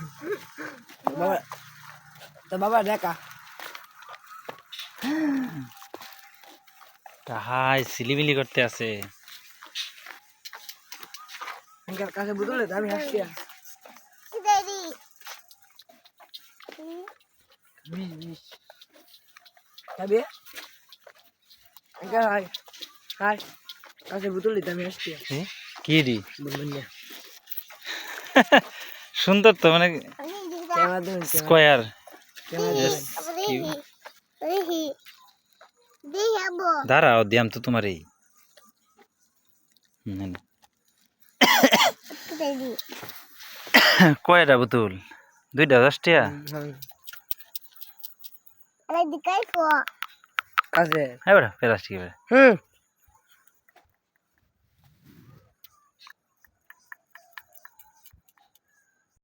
বাবা তো বাবা দেখা। হাই সিলিবিলি করতে আছে। এনকার কাছে বুঝলে? তো আমি হাসছি এনকার হাই। হাই কাছে বুঝলি? আমি হাসছি কি রি? বলবেন না। সুন্দর তো মানে স্কোয়ার. দাঁড়াও দিয়াম তো তোমার এই কয়টা বোতল দুইটা দশটিয়া হ্যাঁ বেটা প্লাস্টিক হুম।